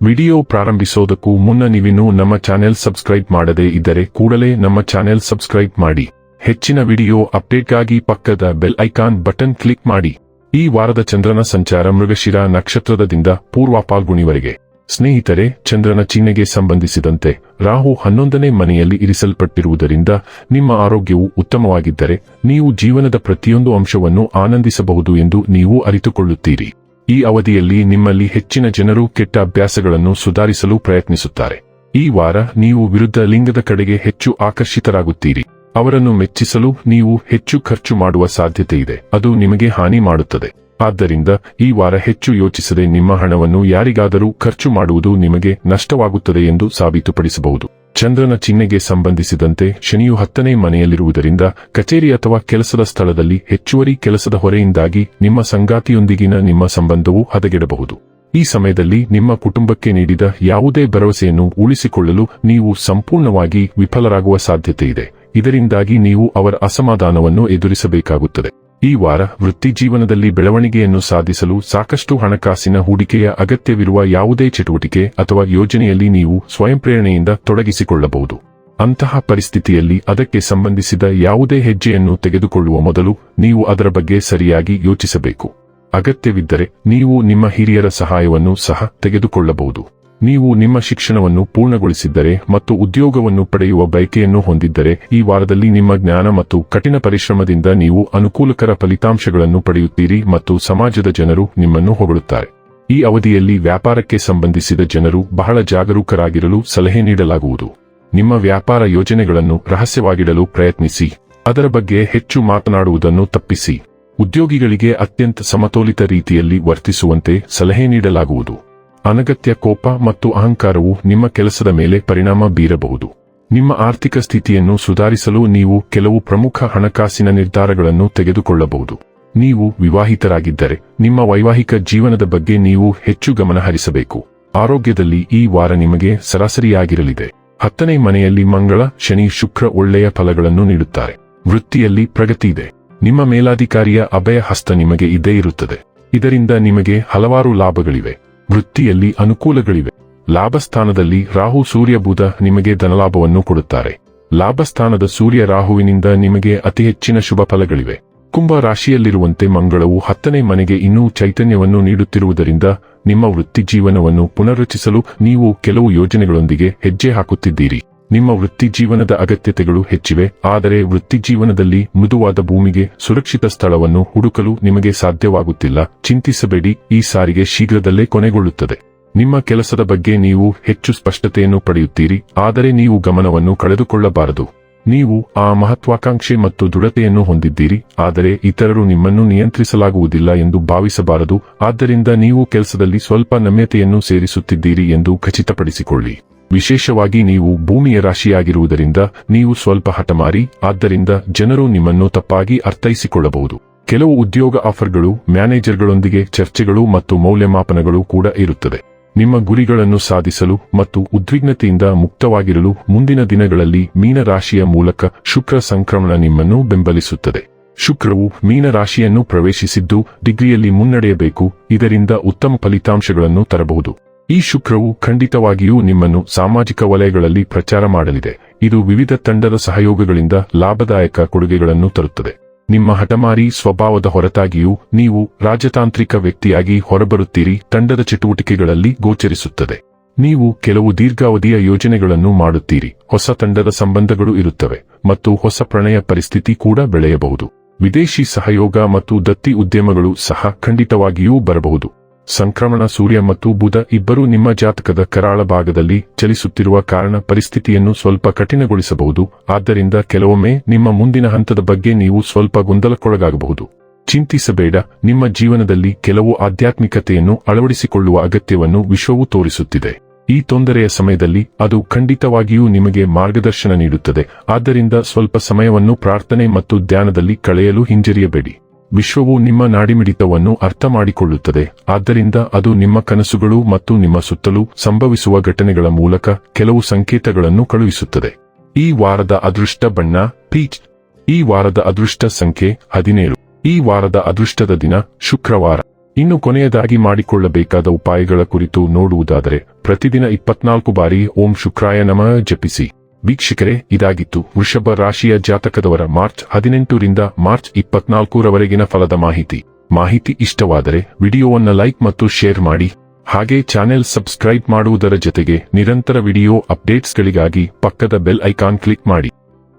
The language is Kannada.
ವಿಡಿಯೋ ಪ್ರಾರಂಭಿಸೋದಕ್ಕೂ ಮುನ್ನ ನೀವಿನ್ನೂ ನಮ್ಮ ಚಾನೆಲ್ ಸಬ್ಸ್ಕ್ರೈಬ್ ಮಾಡದೇ ಇದ್ದರೆ ಕೂಡಲೇ ನಮ್ಮ ಚಾನೆಲ್ ಸಬ್ಸ್ಕ್ರೈಬ್ ಮಾಡಿ. ಹೆಚ್ಚಿನ ವಿಡಿಯೋ ಅಪ್ಡೇಟ್ಗಾಗಿ ಪಕ್ಕದ ಬೆಲ್ ಐಕಾನ್ ಬಟನ್ ಕ್ಲಿಕ್ ಮಾಡಿ. ಈ ವಾರದ ಚಂದ್ರನ ಸಂಚಾರ ಮೃಗಶಿರ ನಕ್ಷತ್ರದಿಂದ ಪೂರ್ವ ಪಾಲ್ಗುಣಿವರೆಗೆ ಸ್ನೇಹಿತರೆ, ಚಂದ್ರನ ಚಿಹ್ನೆಗೆ ಸಂಬಂಧಿಸಿದಂತೆ ರಾಹು ಹನ್ನೊಂದನೇ ಮನೆಯಲ್ಲಿ ಇರಿಸಲ್ಪಟ್ಟಿರುವುದರಿಂದ ನಿಮ್ಮ ಆರೋಗ್ಯವು ಉತ್ತಮವಾಗಿದ್ದರೆ ನೀವು ಜೀವನದ ಪ್ರತಿಯೊಂದು ಅಂಶವನ್ನು ಆನಂದಿಸಬಹುದು ಎಂದು ನೀವು ಅರಿತುಕೊಳ್ಳುತ್ತೀರಿ. ಈ ಅವಧಿಯಲ್ಲಿ ನಿಮ್ಮಲ್ಲಿ ಹೆಚ್ಚಿನ ಜನರು ಕೆಟ್ಟ ಅಭ್ಯಾಸಗಳನ್ನು ಸುಧಾರಿಸಲು ಪ್ರಯತ್ನಿಸುತ್ತಾರೆ. ಈ ವಾರ ನೀವು ವಿರುದ್ಧ ಲಿಂಗದ ಕಡೆಗೆ ಹೆಚ್ಚು ಆಕರ್ಷಿತರಾಗುತ್ತೀರಿ. ಅವರನ್ನು ಮೆಚ್ಚಿಸಲು ನೀವು ಹೆಚ್ಚು ಖರ್ಚು ಮಾಡುವ ಸಾಧ್ಯತೆ ಇದೆ. ಅದು ನಿಮಗೆ ಹಾನಿ ಮಾಡುತ್ತದೆ. ಆದ್ದರಿಂದ ಈ ವಾರ ಹೆಚ್ಚು ಯೋಚಿಸದೆ ನಿಮ್ಮ ಹಣವನ್ನು ಯಾರಿಗಾದರೂ ಖರ್ಚು ಮಾಡುವುದು ನಿಮಗೆ ನಷ್ಟವಾಗುತ್ತದೆ ಎಂದು ಸಾಬೀತುಪಡಿಸಬಹುದು. ಚಂದ್ರನ ಚಿಹ್ನೆಗೆ ಸಂಬಂಧಿಸಿದಂತೆ ಶನಿಯು ಹತ್ತನೇ ಮನೆಯಲ್ಲಿರುವುದರಿಂದ ಕಚೇರಿ ಅಥವಾ ಕೆಲಸದ ಸ್ಥಳದಲ್ಲಿ ಹೆಚ್ಚುವರಿ ಕೆಲಸದ ಹೊರೆಯಿಂದಾಗಿ ನಿಮ್ಮ ಸಂಗಾತಿಯೊಂದಿಗಿನ ನಿಮ್ಮ ಸಂಬಂಧವು ಹದಗೆಡಬಹುದು. ಈ ಸಮಯದಲ್ಲಿ ನಿಮ್ಮ ಕುಟುಂಬಕ್ಕೆ ನೀಡಿದ ಯಾವುದೇ ಭರವಸೆಯನ್ನು ಉಳಿಸಿಕೊಳ್ಳಲು ನೀವು ಸಂಪೂರ್ಣವಾಗಿ ವಿಫಲರಾಗುವ ಸಾಧ್ಯತೆ ಇದೆ ಇದರಿಂದಾಗಿ ನೀವು ಅವರ ಅಸಮಾಧಾನವನ್ನು ಎದುರಿಸಬೇಕಾಗುತ್ತದೆ. ಈ ವಾರ ವೃತ್ತಿ ಜೀವನದಲ್ಲಿ ಬೆಳವಣಿಗೆಯನ್ನು ಸಾಧಿಸಲು ಸಾಕಷ್ಟು ಹಣಕಾಸಿನ ಹೂಡಿಕೆಯ ಅಗತ್ಯವಿರುವ ಯಾವುದೇ ಚಟುವಟಿಕೆ ಅಥವಾ ಯೋಜನೆಯಲ್ಲಿ ನೀವು ಸ್ವಯಂಪ್ರೇರಣೆಯಿಂದ ತೊಡಗಿಸಿಕೊಳ್ಳಬಹುದು. ಅಂತಹ ಪರಿಸ್ಥಿತಿಯಲ್ಲಿ ಅದಕ್ಕೆ ಸಂಬಂಧಿಸಿದ ಯಾವುದೇ ಹೆಜ್ಜೆಯನ್ನು ತೆಗೆದುಕೊಳ್ಳುವ ಮೊದಲು ನೀವು ಅದರ ಬಗ್ಗೆ ಸರಿಯಾಗಿ ಯೋಚಿಸಬೇಕು. ಅಗತ್ಯವಿದ್ದರೆ ನೀವು ನಿಮ್ಮ ಹಿರಿಯರ ಸಹಾಯವನ್ನು ಸಹ ತೆಗೆದುಕೊಳ್ಳಬಹುದು. ನೀವು ನಿಮ್ಮ ಶಿಕ್ಷಣವನ್ನು ಪೂರ್ಣಗೊಳಿಸಿದ್ದರೆ ಮತ್ತು ಉದ್ಯೋಗವನ್ನು ಪಡೆಯುವ ಬಯಕೆಯನ್ನು ಹೊಂದಿದ್ದರೆ ಈ ವಾರದಲ್ಲಿ ನಿಮ್ಮ ಜ್ಞಾನ ಮತ್ತು ಕಠಿಣ ಪರಿಶ್ರಮದಿಂದ ನೀವು ಅನುಕೂಲಕರ ಫಲಿತಾಂಶಗಳನ್ನು ಪಡೆಯುತ್ತೀರಿ ಮತ್ತು ಸಮಾಜದ ಜನರು ನಿಮ್ಮನ್ನು ಹೊಗಳುತ್ತಾರೆ. ಈ ಅವಧಿಯಲ್ಲಿ ವ್ಯಾಪಾರಕ್ಕೆ ಸಂಬಂಧಿಸಿದ ಜನರು ಬಹಳ ಜಾಗರೂಕರಾಗಿರಲು ಸಲಹೆ ನೀಡಲಾಗುವುದು. ನಿಮ್ಮ ವ್ಯಾಪಾರ ಯೋಜನೆಗಳನ್ನು ರಹಸ್ಯವಾಗಿಡಲು ಪ್ರಯತ್ನಿಸಿ. ಅದರ ಬಗ್ಗೆ ಹೆಚ್ಚು ಮಾತನಾಡುವುದನ್ನು ತಪ್ಪಿಸಿ. ಉದ್ಯೋಗಿಗಳಿಗೆ ಅತ್ಯಂತ ಸಮತೋಲಿತ ರೀತಿಯಲ್ಲಿ ವರ್ತಿಸುವಂತೆ ಸಲಹೆ ನೀಡಲಾಗುವುದು. ಅನಗತ್ಯ ಕೋಪ ಮತ್ತು ಅಹಂಕಾರವು ನಿಮ್ಮ ಕೆಲಸದ ಮೇಲೆ ಪರಿಣಾಮ ಬೀರಬಹುದು. ನಿಮ್ಮ ಆರ್ಥಿಕ ಸ್ಥಿತಿಯನ್ನು ಸುಧಾರಿಸಲು ನೀವು ಕೆಲವು ಪ್ರಮುಖ ಹಣಕಾಸಿನ ನಿರ್ಧಾರಗಳನ್ನು ತೆಗೆದುಕೊಳ್ಳಬಹುದು. ನೀವು ವಿವಾಹಿತರಾಗಿದ್ದರೆ, ನಿಮ್ಮ ವೈವಾಹಿಕ ಜೀವನದ ಬಗ್ಗೆ ನೀವು ಹೆಚ್ಚು ಗಮನ ಹರಿಸಬೇಕು. ಆರೋಗ್ಯದಲ್ಲಿ ಈ ವಾರ ನಿಮಗೆ ಸರಾಸರಿಯಾಗಿರಲಿದೆ. ಹತ್ತನೇ ಮನೆಯಲ್ಲಿ ಮಂಗಳ, ಶನಿ, ಶುಕ್ರ ಒಳ್ಳೆಯ ಫಲಗಳನ್ನು ನೀಡುತ್ತಾರೆ. ವೃತ್ತಿಯಲ್ಲಿ ಪ್ರಗತಿ ಇದೆ. ನಿಮ್ಮ ಮೇಲಾಧಿಕಾರಿಯ ಅಭಯ ಹಸ್ತ ನಿಮಗೆ ಇದ್ದೇ ಇರುತ್ತದೆ. ಇದರಿಂದ ನಿಮಗೆ ಹಲವಾರು ಲಾಭಗಳಿವೆ. ವೃತ್ತಿಯಲ್ಲಿ ಅನುಕೂಲಗಳಿವೆ. ಲಾಭಸ್ಥಾನದಲ್ಲಿ ರಾಹು ಸೂರ್ಯ ಬುಧ ನಿಮಗೆ ಧನಲಾಭವನ್ನು ಕೊಡುತ್ತಾರೆ. ಲಾಭಸ್ಥಾನದ ಸೂರ್ಯ ರಾಹುವಿನಿಂದ ನಿಮಗೆ ಅತಿ ಹೆಚ್ಚಿನ ಶುಭ ಫಲಗಳಿವೆ. ಕುಂಭ ರಾಶಿಯಲ್ಲಿರುವಂತೆ ಮಂಗಳವು ಹತ್ತನೇ ಮನೆಗೆ ಇನ್ನೂ ಚೈತನ್ಯವನ್ನು ನೀಡುತ್ತಿರುವುದರಿಂದ ನಿಮ್ಮ ವೃತ್ತಿ ಜೀವನವನ್ನು ಪುನರ್ರಚಿಸಲು ನೀವು ಕೆಲವು ಯೋಜನೆಗಳೊಂದಿಗೆ ಹೆಜ್ಜೆ ಹಾಕುತ್ತಿದ್ದೀರಿ. ನಿಮ್ಮ ವೃತ್ತಿ ಜೀವನದ ಅಗತ್ಯತೆಗಳು ಹೆಚ್ಚಿವೆ, ಆದರೆ ವೃತ್ತಿ ಜೀವನದಲ್ಲಿ ಮೃದುವಾದ ಭೂಮಿಗೆ ಸುರಕ್ಷಿತ ಸ್ಥಳವನ್ನು ಹುಡುಕಲು ನಿಮಗೆ ಸಾಧ್ಯವಾಗುತ್ತಿಲ್ಲ. ಚಿಂತಿಸಬೇಡಿ, ಈ ಸಾರಿಗೆ ಶೀಘ್ರದಲ್ಲೇ ಕೊನೆಗೊಳ್ಳುತ್ತದೆ. ನಿಮ್ಮ ಕೆಲಸದ ಬಗ್ಗೆ ನೀವು ಹೆಚ್ಚು ಸ್ಪಷ್ಟತೆಯನ್ನು ಪಡೆಯುತ್ತೀರಿ, ಆದರೆ ನೀವು ಗಮನವನ್ನು ಕಳೆದುಕೊಳ್ಳಬಾರದು. ನೀವು ಆ ಮಹತ್ವಾಕಾಂಕ್ಷೆ ಮತ್ತು ದೃಢತೆಯನ್ನು ಹೊಂದಿದ್ದೀರಿ, ಆದರೆ ಇತರರು ನಿಮ್ಮನ್ನು ನಿಯಂತ್ರಿಸಲಾಗುವುದಿಲ್ಲ ಎಂದು ಭಾವಿಸಬಾರದು. ಆದ್ದರಿಂದ ನೀವು ಕೆಲಸದಲ್ಲಿ ಸ್ವಲ್ಪ ನಮ್ಯತೆಯನ್ನು ಸೇರಿಸುತ್ತಿದ್ದೀರಿ ಎಂದು ಖಚಿತಪಡಿಸಿಕೊಳ್ಳಿ. ವಿಶೇಷವಾಗಿ ನೀವು ಭೂಮಿಯ ರಾಶಿಯಾಗಿರುವುದರಿಂದ ನೀವು ಸ್ವಲ್ಪ ಹಠಮಾರಿ, ಆದ್ದರಿಂದ ಜನರು ನಿಮ್ಮನ್ನು ತಪ್ಪಾಗಿ ಅರ್ಥೈಸಿಕೊಳ್ಳಬಹುದು. ಕೆಲವು ಉದ್ಯೋಗ ಆಫರ್ಗಳು, ಮ್ಯಾನೇಜರ್ಗಳೊಂದಿಗೆ ಚರ್ಚೆಗಳು ಮತ್ತು ಮೌಲ್ಯಮಾಪನಗಳು ಕೂಡ ಇರುತ್ತದೆ. ನಿಮ್ಮ ಗುರಿಗಳನ್ನು ಸಾಧಿಸಲು ಮತ್ತು ಉದ್ವಿಗ್ನತೆಯಿಂದ ಮುಕ್ತವಾಗಿರಲು ಮುಂದಿನ ದಿನಗಳಲ್ಲಿ ಮೀನರಾಶಿಯ ಮೂಲಕ ಶುಕ್ರ ಸಂಕ್ರಮಣ ನಿಮ್ಮನ್ನು ಬೆಂಬಲಿಸುತ್ತದೆ. ಶುಕ್ರವು ಮೀನರಾಶಿಯನ್ನು ಪ್ರವೇಶಿಸಿದ್ದು, ಡಿಗ್ರಿಯಲ್ಲಿ ಮುನ್ನಡೆಯಬೇಕು, ಇದರಿಂದ ಉತ್ತಮ ಫಲಿತಾಂಶಗಳನ್ನು ತರಬಹುದು. ಈ ಶುಕ್ರವು ಖಂಡಿತವಾಗಿಯೂ ನಿಮ್ಮನ್ನು ಸಾಮಾಜಿಕ ವಲಯಗಳಲ್ಲಿ ಪ್ರಚಾರ ಮಾಡಲಿದೆ. ಇದು ವಿವಿಧ ತಂಡದ ಸಹಯೋಗಗಳಿಂದ ಲಾಭದಾಯಕ ಕೊಡುಗೆಗಳನ್ನು ತರುತ್ತದೆ. ನಿಮ್ಮ ಹಠಮಾರಿ ಸ್ವಭಾವದ ಹೊರತಾಗಿಯೂ ನೀವು ರಾಜತಾಂತ್ರಿಕ ವ್ಯಕ್ತಿಯಾಗಿ ಹೊರಬರುತ್ತೀರಿ, ತಂಡದ ಚಟುವಟಿಕೆಗಳಲ್ಲಿ ಗೋಚರಿಸುತ್ತದೆ. ನೀವು ಕೆಲವು ದೀರ್ಘಾವಧಿಯ ಯೋಜನೆಗಳನ್ನು ಮಾಡುತ್ತೀರಿ. ಹೊಸ ತಂಡದ ಸಂಬಂಧಗಳು ಇರುತ್ತವೆ ಮತ್ತು ಹೊಸ ಪ್ರಣಯ ಪರಿಸ್ಥಿತಿ ಕೂಡ ಬೆಳೆಯಬಹುದು. ವಿದೇಶಿ ಸಹಯೋಗ ಮತ್ತು ದತ್ತಿ ಉದ್ಯಮಗಳು ಸಹ ಖಂಡಿತವಾಗಿಯೂ ಬರಬಹುದು. ಸಂಕ್ರಮಣ ಸೂರ್ಯ ಮತ್ತು ಬುಧ ಇಬ್ಬರೂ ನಿಮ್ಮ ಜಾತಕದ ಕರಾಳ ಭಾಗದಲ್ಲಿ ಚಲಿಸುತ್ತಿರುವ ಕಾರಣ ಪರಿಸ್ಥಿತಿಯನ್ನು ಸ್ವಲ್ಪ ಕಠಿಣಗೊಳಿಸಬಹುದು. ಆದ್ದರಿಂದ ಕೆಲವೊಮ್ಮೆ ನಿಮ್ಮ ಮುಂದಿನ ಹಂತದ ಬಗ್ಗೆ ನೀವು ಸ್ವಲ್ಪ ಗೊಂದಲಕ್ಕೊಳಗಾಗಬಹುದು. ಚಿಂತಿಸಬೇಡ. ನಿಮ್ಮ ಜೀವನದಲ್ಲಿ ಕೆಲವು ಆಧ್ಯಾತ್ಮಿಕತೆಯನ್ನು ಅಳವಡಿಸಿಕೊಳ್ಳುವ ಅಗತ್ಯವನ್ನು ವಿಶ್ವವು ತೋರಿಸುತ್ತಿದೆ. ಈ ತೊಂದರೆಯ ಸಮಯದಲ್ಲಿ ಅದು ಖಂಡಿತವಾಗಿಯೂ ನಿಮಗೆ ಮಾರ್ಗದರ್ಶನ ನೀಡುತ್ತದೆ. ಆದ್ದರಿಂದ ಸ್ವಲ್ಪ ಸಮಯವನ್ನು ಪ್ರಾರ್ಥನೆ ಮತ್ತು ಧ್ಯಾನದಲ್ಲಿ ಕಳೆಯಲು ಹಿಂಜರಿಯಬೇಡಿ. ವಿಶ್ವವು ನಿಮ್ಮ ನಾಡಿಮಿಡಿತವನ್ನು ಅರ್ಥ ಮಾಡಿಕೊಳ್ಳುತ್ತದೆ ಆದ್ದರಿಂದ ಅದು ನಿಮ್ಮ ಕನಸುಗಳು ಮತ್ತು ನಿಮ್ಮ ಸುತ್ತಲೂ ಸಂಭವಿಸುವ ಘಟನೆಗಳ ಮೂಲಕ ಕೆಲವು ಸಂಕೇತಗಳನ್ನು ಕಳುಹಿಸುತ್ತದೆ. ಈ ವಾರದ ಅದೃಷ್ಟ ಬಣ್ಣ, ಪೀಚ್. ಈ ವಾರದ ಅದೃಷ್ಟ ಸಂಖ್ಯೆ ಹದಿನೇಳು. ಈ ವಾರದ ಅದೃಷ್ಟದ ದಿನ, ಶುಕ್ರವಾರ. ಇನ್ನು ಕೊನೆಯದಾಗಿ ಮಾಡಿಕೊಳ್ಳಬೇಕಾದ ಉಪಾಯಗಳ ಕುರಿತು ನೋಡುವುದಾದರೆ, ಪ್ರತಿದಿನ ಇಪ್ಪತ್ನಾಲ್ಕು ಬಾರಿ ಓಂ ಶುಕ್ರಾಯ ನಮ ಜಪಿಸಿ. ವೀಕ್ಷಕರೇ, ಇದಾಗಿತ್ತು ವೃಷಭ ರಾಶಿಯ ಜಾತಕದವರ ಮಾರ್ಚ್ ಹದಿನೆಂಟರಿಂದ ಮಾರ್ಚ್ ಇಪ್ಪತ್ನಾಲ್ಕರವರೆಗಿನ ಫಲದ ಮಾಹಿತಿ. ಮಾಹಿತಿ ಇಷ್ಟವಾದರೆ ವಿಡಿಯೋವನ್ನ ಲೈಕ್ ಮತ್ತು ಶೇರ್ ಮಾಡಿ. ಹಾಗೆ ಚಾನೆಲ್ ಸಬ್ಸ್ಕ್ರೈಬ್ ಮಾಡುವುದರ ಜೊತೆಗೆ ನಿರಂತರ ವಿಡಿಯೋ ಅಪ್ಡೇಟ್ಸ್ಗಳಿಗಾಗಿ ಪಕ್ಕದ ಬೆಲ್ ಐಕಾನ್ ಕ್ಲಿಕ್ ಮಾಡಿ.